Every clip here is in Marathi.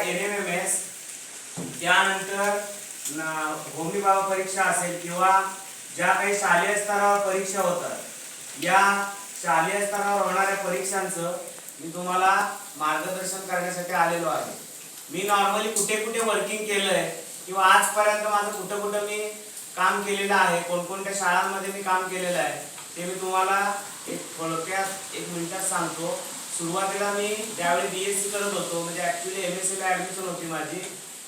एन एम एम एस त्यानंतर होमीभाव परीक्षा असेल किंवा ज्या काही शालेय स्तरावर परीक्षा होतात या शालेय स्तरावर होणाऱ्या परीक्षांचं मी तुम्हाला मार्गदर्शन करण्यासाठी आलेलो आहे. मी नॉर्मली कुठे कुठे वर्किंग केलंय किंवा आजपर्यंत माझं कुठं कुठं मी काम केलेलं आहे कोणकोणत्या शाळांमध्ये मी काम केलेलं आहे ते मी तुम्हाला एक थोडक्यात एक मिनिटात सांगतो. सुरुवातीला मी ज्यावेळी बी एस सी करत होतो म्हणजे ऍक्च्युली एम एस सीला ऍडमिशन होती माझी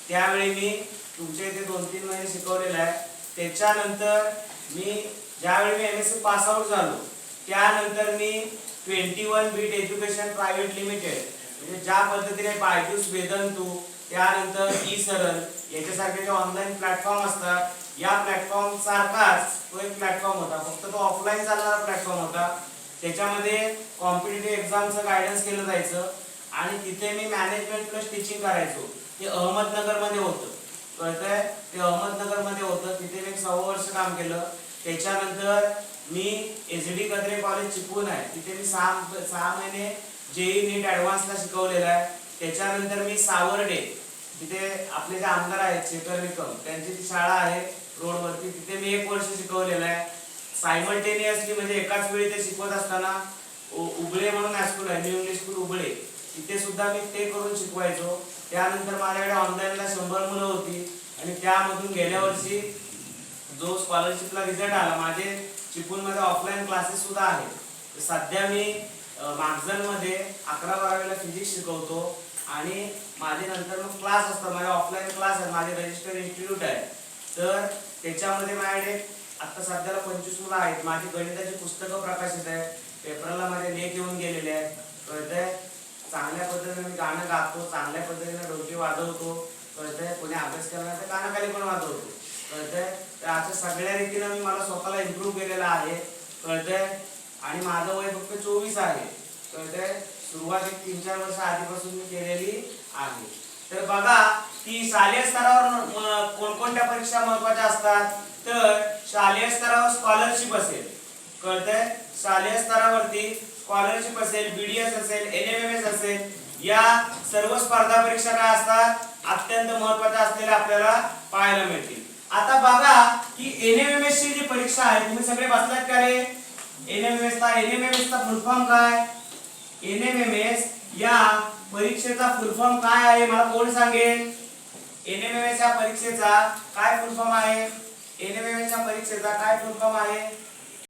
त्यावेळी मी तुमच्या इथे दोन तीन महिने शिकवलेलं आहे. त्याच्यानंतर मी ज्यावेळी मी M S C pass out झालो त्यानंतर मी twenty one beat education private limited म्हणजे ज्या पद्धतीने बायजूस वेदंतू त्यानंतर ई सरल याच्यासारखे जे ऑनलाईन प्लॅटफॉर्म असतात या प्लॅटफॉर्म सारखाच तो एक प्लॅटफॉर्म होता. फक्त तो ऑफलाईन चालणारा प्लॅटफॉर्म होता. त्याच्यामध्ये कॉम्पिटेटिव्ह एक्झामचं गायडन्स केलं जायचं आणि तिथे मी मॅनेजमेंट प्लस टीचिंग करायचो. ते अहमदनगरमध्ये होतं. कळतंय? ते अहमदनगरमध्ये होतं. तिथे मी सव्वा वर्ष काम केलं. त्याच्यानंतर मी H D Kadare college Chiplun आहे. तिथे मी सहा सहा महिने जेई नीट ॲडव्हान्सला शिकवलेलं आहे. त्याच्यानंतर मी सावर्डे तिथे आपले जे आमदार आहेत शेखर निकम त्यांची ती शाळा आहे रोडवरती तिथे मी एक वर्ष शिकवलेलं आहे. सायमल्टेनियसली म्हणजे एकाच वेळी ते शिकवत असताना उबळे म्हणून हायस्कूल आहे न्यू इंग्लिश स्कूल उबळे. तिथे सुद्धा मी ते करून शिकवायचो. त्यानंतर माझ्याकडे ऑनलाईनला शंभर मुलं होती आणि त्यामधून गेल्या वर्षी जो स्कॉलरशिपला रिझल्ट आला माझे चिपळूणमध्ये ऑफलाईन क्लासेस सुद्धा आहेत. सध्या मी मागझन अकरा बारावीला फिजिक्स शिकवतो आणि माझे नंतर मग क्लास असतात. माझे ऑफलाईन क्लास आहेत. माझे रजिस्टर्ड इन्स्टिट्यूट आहे तर त्याच्यामध्ये माझ्याकडे आता सध्याला पंचवीस मुलं आहेत. माझी गणिताची पुस्तकं प्रकाशित आहे पेपरला माझे लेख येऊन गेलेले आहेत. कळतंय? चांगल्या पद्धतीने मी गाणं गातो चांगल्या पद्धतीने डोके वाजवतो. कळतंय? कोणी अभ्यास करणार तर कानाखाली पण वाजवतो. कळतंय? तर अशा सगळ्या रीतीनं मी मला स्वतःला इम्प्रूव्ह केलेलं आहे. कळतंय? आणि माझं वय फक्त चोवीस आहे. कळतंय? सुरुवात एक तीन चार वर्ष आधीपासून मी केलेली आहे. तर बघा की शालेय स्तरावर कोणकोणत्या परीक्षा महत्त्वाच्या असतात? तर शालेय स्तरावर स्कॉलरशिप असेल. कळतंय? शालेय स्तरावरती स्कॉलरशिप असेल बीडीएस असेल एन एम एम एस असेल या सर्व स्पर्धा परीक्षा काय असतात? अत्यंत महत्त्वाच्या असलेल्या आपल्याला पाहायला मिळतील. आता बघा की एन एम एम एस ची जी परीक्षा आहे तुम्ही सगळे बसलात का रे? एन एम एस चा एन एम एम चा फुल फॉर्म काय? एन एम एम एस या परीक्षेचा फुल फॉर्म काय आहे? मला कोण सांगेल? एन एम एम एस या परीक्षेचा काय फुल फॉर्म आहे? एन परीक्षेचा काय फुल आहे?